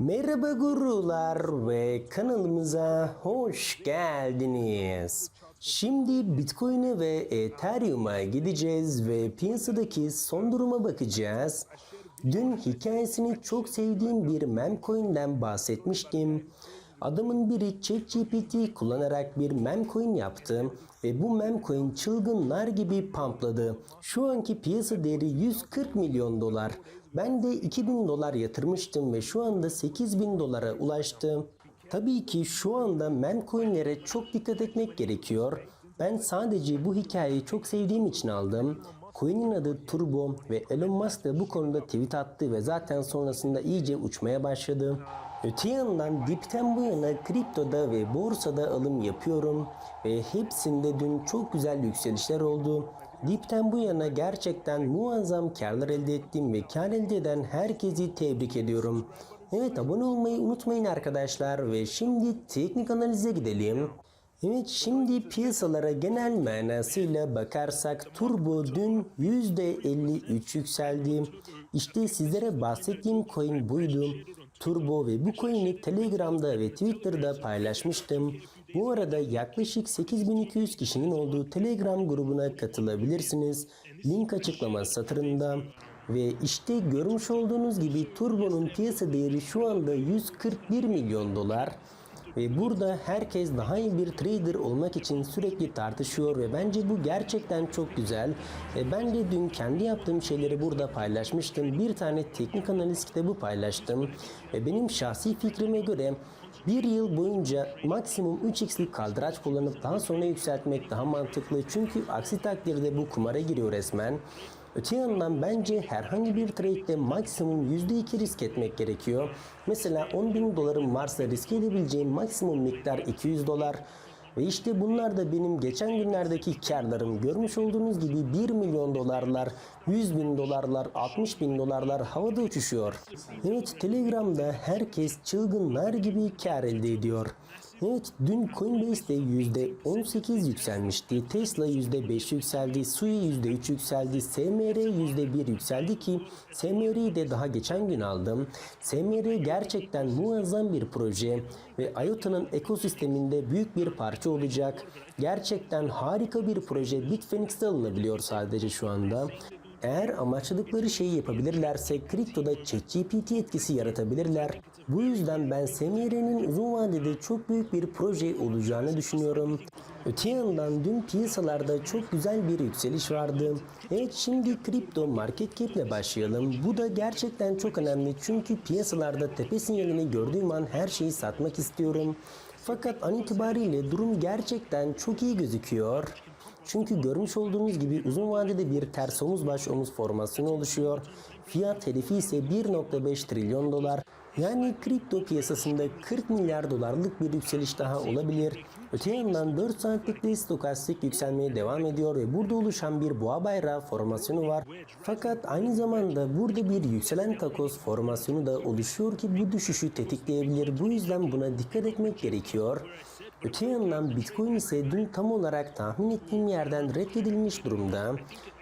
Merhaba gurular ve kanalımıza hoş geldiniz. Şimdi Bitcoin'e ve Ethereum'a gideceğiz ve piyasadaki son duruma bakacağız. Dün hikayesini çok sevdiğim bir memcoin'den bahsetmiştim. Adamın biri ChatGPT kullanarak bir memcoin yaptı ve bu memcoin çılgınlar gibi pampladı. Şu anki piyasa değeri 140 milyon dolar. Ben de 2000 dolar yatırmıştım ve şu anda 8000 dolara ulaştı. Tabii ki şu anda memcoinlere çok dikkat etmek gerekiyor. Ben sadece bu hikayeyi çok sevdiğim için aldım. Coin'in adı Turbo ve Elon Musk da bu konuda tweet attı ve zaten sonrasında iyice uçmaya başladı. Öte yandan dipten bu yana kriptoda ve borsada alım yapıyorum ve hepsinde dün çok güzel yükselişler oldu. Dipten bu yana gerçekten muazzam karlar elde ettim ve kar elde eden herkesi tebrik ediyorum. Evet abone olmayı unutmayın arkadaşlar ve şimdi teknik analize gidelim. Evet şimdi piyasalara genel manasıyla bakarsak Turbo dün %53 yükseldi. İşte sizlere bahsettiğim coin buydu. Turbo ve bu coin'i Telegram'da ve Twitter'da paylaşmıştım. Bu arada yaklaşık 8200 kişinin olduğu Telegram grubuna katılabilirsiniz. Link açıklama satırında. Ve işte görmüş olduğunuz gibi Turbo'nun piyasa değeri şu anda 141 milyon dolar. Ve burada herkes daha iyi bir trader olmak için sürekli tartışıyor ve bence bu gerçekten çok güzel. Ve ben de dün kendi yaptığım şeyleri burada paylaşmıştım. Bir tane teknik analiz kitabı paylaştım. Ve benim şahsi fikrime göre bir yıl boyunca maksimum 3x'lik kaldıraç kullanıp daha sonra yükseltmek daha mantıklı. Çünkü aksi takdirde bu kumara giriyor resmen. Öte yandan bence herhangi bir trade'de maksimum %2 risk etmek gerekiyor. Mesela 10 bin dolarım varsa risk edebileceğim maksimum miktar 200 dolar. Ve işte bunlar da benim geçen günlerdeki karlarım. Görmüş olduğunuz gibi 1 milyon dolarlar, 100 bin dolarlar, 60 bin dolarlar havada uçuşuyor. Evet Telegram'da herkes çılgınlar gibi kar elde ediyor. Evet dün Coinbase'de %18 yükselmişti. Tesla %5 yükseldi. Sui %3 yükseldi. SMR %1 yükseldi ki SMR'yi de daha geçen gün aldım. SMR gerçekten muazzam bir proje ve IOTA'nın ekosisteminde büyük bir parça olacak. Gerçekten harika bir proje. Bitfinex'te alınabiliyor sadece şu anda. Eğer amaçladıkları şeyi yapabilirlerse kriptoda ChatGPT etkisi yaratabilirler. Bu yüzden ben SMR'nin uzun vadede çok büyük bir proje olacağını düşünüyorum. Öte yandan dün piyasalarda çok güzel bir yükseliş vardı. Evet şimdi kripto market cap ile başlayalım. Bu da gerçekten çok önemli çünkü piyasalarda tepe sinyalini gördüğüm an her şeyi satmak istiyorum. Fakat an itibariyle durum gerçekten çok iyi gözüküyor. Çünkü görmüş olduğunuz gibi uzun vadede bir ters omuz baş omuz formasyonu oluşuyor. Fiyat hedefi ise 1.5 trilyon dolar. Yani kripto piyasasında 40 milyar dolarlık bir yükseliş daha olabilir. Öte yandan 4 saatlikte stokastik yükselmeye devam ediyor ve burada oluşan bir boğa bayrağı formasyonu var. Fakat aynı zamanda burada bir yükselen takoz formasyonu da oluşuyor ki bu düşüşü tetikleyebilir. Bu yüzden buna dikkat etmek gerekiyor. Öte yandan Bitcoin ise dün tam olarak tahmin ettiğim yerden reddedilmiş durumda.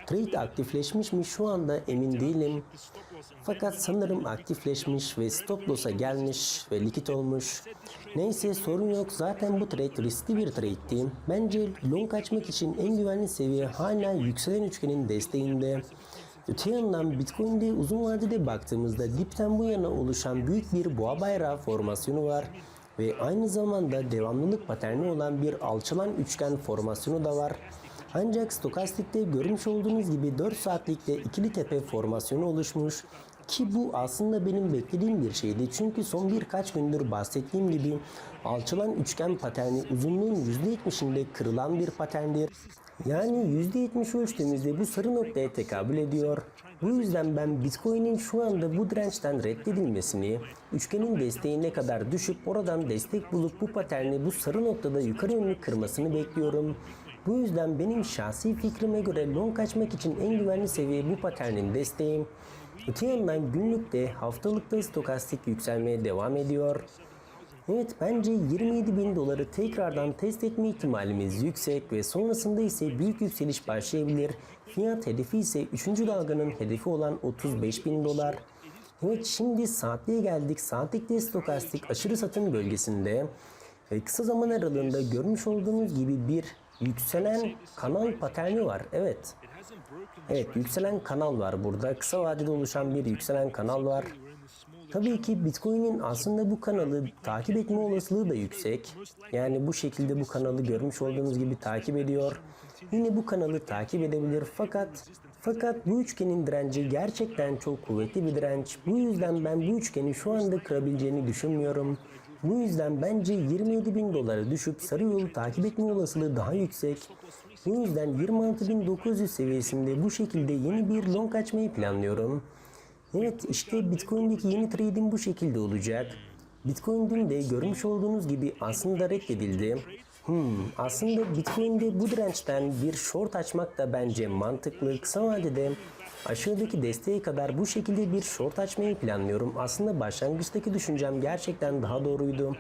Trade aktifleşmiş mi şu anda emin değilim. Fakat sanırım aktifleşmiş ve stop loss'a gelmiş ve likit olmuş. Neyse sorun yok zaten bu trade riskli bir trade'ti. Bence long açmak için en güvenli seviye hala yükselen üçgenin desteğinde. Öte yandan Bitcoin'de uzun vadede baktığımızda dipten bu yana oluşan büyük bir boğa bayrağı formasyonu var ve aynı zamanda devamlılık paterni olan bir alçalan üçgen formasyonu da var. Ancak stokastikte görmüş olduğunuz gibi 4 saatlikte ikili tepe formasyonu oluşmuş ki bu aslında benim beklediğim bir şeydi. Çünkü son birkaç gündür bahsettiğim gibi alçalan üçgen paterni uzunluğun %70'inde kırılan bir paterndir. Yani %70 ölçtüğümüzde bu sarı noktaya tekabül ediyor. Bu yüzden ben Bitcoin'in şu anda bu dirençten reddedilmesini, üçgenin desteğine kadar düşüp oradan destek bulup bu paterni bu sarı noktada yukarı yönlü kırmasını bekliyorum. Bu yüzden benim şahsi fikrime göre long açmak için en güvenli seviye bu paternin desteği. Öte yandan günlükte haftalıkta stokastik yükselmeye devam ediyor. Evet bence 27 bin doları tekrardan test etme ihtimalimiz yüksek ve sonrasında ise büyük yükseliş başlayabilir. Fiyat hedefi ise 3. dalganın hedefi olan 35 bin dolar. Evet şimdi saatliğe geldik. Saatlikte stokastik aşırı satım bölgesinde ve kısa zaman aralığında görmüş olduğunuz gibi bir yükselen kanal paterni var. Evet. Evet yükselen kanal var burada. Kısa vadede oluşan bir yükselen kanal var. Tabii ki Bitcoin'in aslında bu kanalı takip etme olasılığı da yüksek. Yani bu şekilde bu kanalı görmüş olduğunuz gibi takip ediyor. Yine bu kanalı takip edebilir fakat fakat bu üçgenin direnci gerçekten çok kuvvetli bir direnç. Bu yüzden ben bu üçgeni şu anda kırabileceğini düşünmüyorum. Bu yüzden bence 27 bin dolara düşüp sarı yolu takip etme olasılığı daha yüksek. Bu yüzden 26.900 seviyesinde bu şekilde yeni bir long açmayı planlıyorum. Evet işte Bitcoin'deki yeni trade'im bu şekilde olacak. Bitcoin de görmüş olduğunuz gibi aslında reddedildi. Hmm, aslında Bitcoin'de bu dirençten bir short açmak da bence mantıklı. Kısa vadede aşağıdaki desteğe kadar bu şekilde bir short açmayı planlıyorum. Aslında başlangıçtaki düşüncem gerçekten daha doğruydu.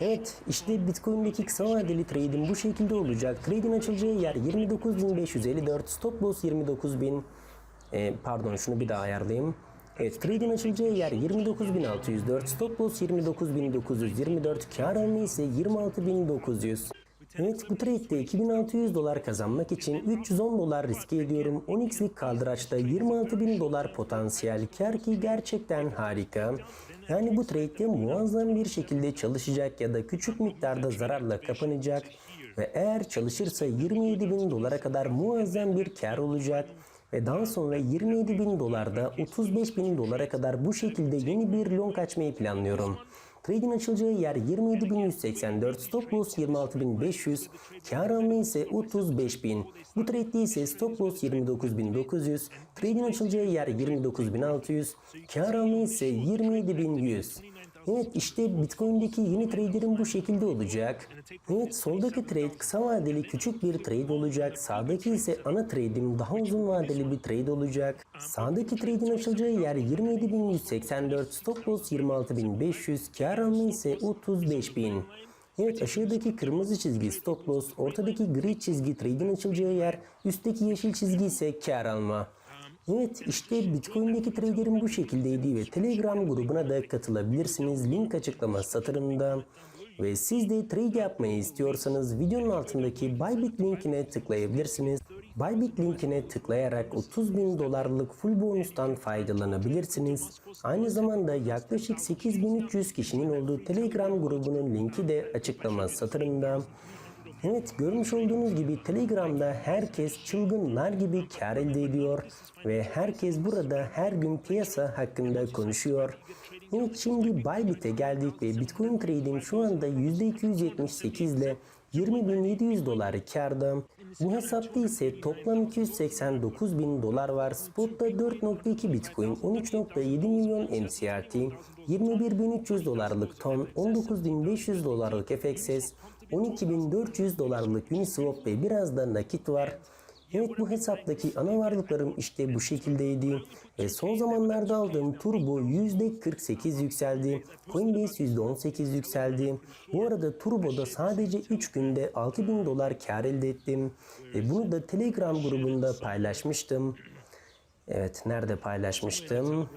Evet işte Bitcoin'deki kısa vadeli trade'im bu şekilde olacak. Trade'in açılacağı yer 29.554, stop loss 29.000. Ee, pardon şunu bir daha ayarlayayım. Evet trade'in açılacağı yer 29.604, stop loss 29.924, kar alma ise 26.900. Evet bu trade'de 2600 dolar kazanmak için 310 dolar riske ediyorum. 10x'lik kaldıraçta 26.000 dolar potansiyel kar ki gerçekten harika. Yani bu trade'de muazzam bir şekilde çalışacak ya da küçük miktarda zararla kapanacak ve eğer çalışırsa 27.000 dolara kadar muazzam bir kar olacak ve daha sonra 27 bin dolarda 35 bin dolara kadar bu şekilde yeni bir long açmayı planlıyorum. Trade'in açılacağı yer 27.184, stop loss 26.500, kar alma ise 35.000. Bu trade'de ise stop loss 29.900, trade'in açılacağı yer 29.600, kar alma ise 27.100. Evet işte Bitcoin'deki yeni trade'lerim bu şekilde olacak. Evet soldaki trade kısa vadeli küçük bir trade olacak. Sağdaki ise ana trade'im daha uzun vadeli bir trade olacak. Sağdaki trade'in açılacağı yer 27.184, stop loss 26.500, kar alma ise 35.000. Evet aşağıdaki kırmızı çizgi stop loss, ortadaki gri çizgi trade'in açılacağı yer, üstteki yeşil çizgi ise kar alma. Evet işte Bitcoin'deki traderim bu şekildeydi ve Telegram grubuna da katılabilirsiniz. Link açıklama satırında. Ve siz de trade yapmayı istiyorsanız videonun altındaki Bybit linkine tıklayabilirsiniz. Bybit linkine tıklayarak 30 bin dolarlık full bonustan faydalanabilirsiniz. Aynı zamanda yaklaşık 8300 kişinin olduğu Telegram grubunun linki de açıklama satırında. Evet görmüş olduğunuz gibi Telegram'da herkes çılgınlar gibi kar elde ediyor ve herkes burada her gün piyasa hakkında konuşuyor. Evet şimdi Bybit'e geldik ve Bitcoin trading şu anda %278 ile 20.700 dolar karda. Bu hesapta ise toplam 289 bin dolar var. Spot'ta 4.2 Bitcoin, 13.7 milyon MCRT, 21.300 dolarlık ton, 19.500 dolarlık FXS, 12.400 dolarlık Uniswap ve biraz da nakit var. Evet bu hesaptaki ana varlıklarım işte bu şekildeydi. Ve son zamanlarda aldığım Turbo %48 yükseldi. Coinbase %18 yükseldi. Bu arada Turbo'da sadece 3 günde 6000 dolar kar elde ettim. Ve bunu da Telegram grubunda paylaşmıştım. Evet nerede paylaşmıştım?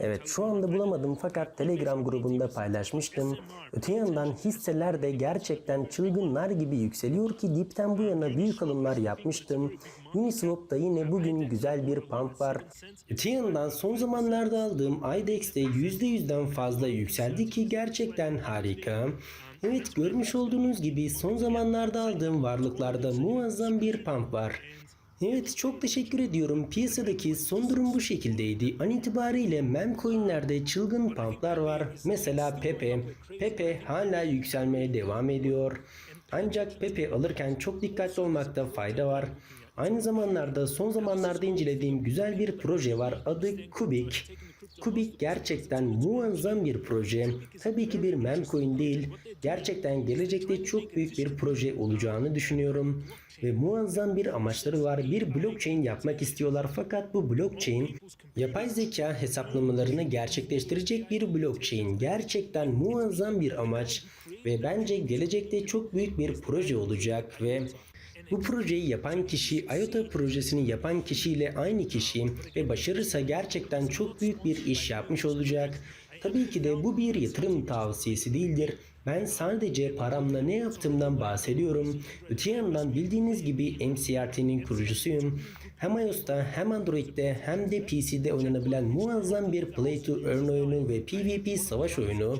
Evet şu anda bulamadım fakat Telegram grubunda paylaşmıştım. Öte yandan hisseler de gerçekten çılgınlar gibi yükseliyor ki dipten bu yana büyük alımlar yapmıştım. Uniswap'ta yine bugün güzel bir pump var. Öte yandan son zamanlarda aldığım IDEX'te %100'den fazla yükseldi ki gerçekten harika. Evet görmüş olduğunuz gibi son zamanlarda aldığım varlıklarda muazzam bir pump var. Evet çok teşekkür ediyorum. Piyasadaki son durum bu şekildeydi. An itibariyle mem coinlerde çılgın pumplar var. Mesela Pepe. Pepe hala yükselmeye devam ediyor. Ancak Pepe alırken çok dikkatli olmakta fayda var. Aynı zamanlarda son zamanlarda incelediğim güzel bir proje var. Adı Kubik. Kubik gerçekten muazzam bir proje. Tabii ki bir memcoin değil. Gerçekten gelecekte çok büyük bir proje olacağını düşünüyorum. Ve muazzam bir amaçları var. Bir blockchain yapmak istiyorlar fakat bu blockchain yapay zeka hesaplamalarını gerçekleştirecek bir blockchain. Gerçekten muazzam bir amaç ve bence gelecekte çok büyük bir proje olacak ve Bu projeyi yapan kişi IOTA projesini yapan kişiyle aynı kişi ve başarırsa gerçekten çok büyük bir iş yapmış olacak. Tabii ki de bu bir yatırım tavsiyesi değildir. Ben sadece paramla ne yaptığımdan bahsediyorum. Öte yandan bildiğiniz gibi MCRT'nin kurucusuyum. Hem iOS'ta hem Android'de hem de PC'de oynanabilen muazzam bir Play to Earn oyunu ve PvP savaş oyunu.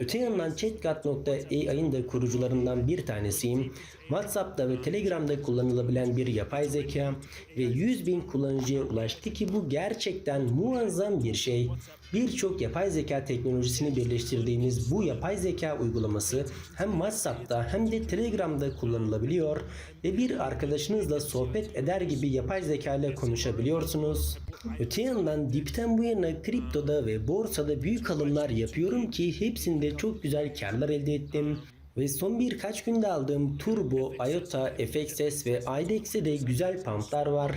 Öte yandan ChatGat.ai'nin de kurucularından bir tanesiyim. WhatsApp'ta ve Telegram'da kullanılabilen bir yapay zeka ve 100 bin kullanıcıya ulaştı ki bu gerçekten muazzam bir şey. Birçok yapay zeka teknolojisini birleştirdiğiniz bu yapay zeka uygulaması hem WhatsApp'ta hem de Telegram'da kullanılabiliyor ve bir arkadaşınızla sohbet eder gibi yapay zeka ile konuşabiliyorsunuz. Öte yandan dipten bu yana kriptoda ve borsada büyük alımlar yapıyorum ki hepsinde çok güzel karlar elde ettim. Ve son birkaç günde aldığım Turbo, IOTA, FXS ve IDEX'e de güzel pumplar var.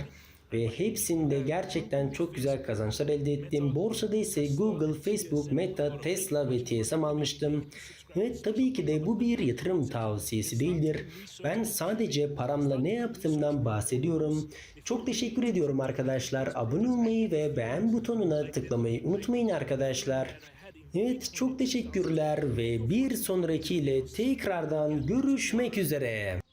Ve hepsinde gerçekten çok güzel kazançlar elde ettim. Borsada ise Google, Facebook, Meta, Tesla ve TSM almıştım. Evet tabii ki de bu bir yatırım tavsiyesi değildir. Ben sadece paramla ne yaptığımdan bahsediyorum. Çok teşekkür ediyorum arkadaşlar. Abone olmayı ve beğen butonuna tıklamayı unutmayın arkadaşlar. Evet çok teşekkürler ve bir sonrakiyle tekrardan görüşmek üzere.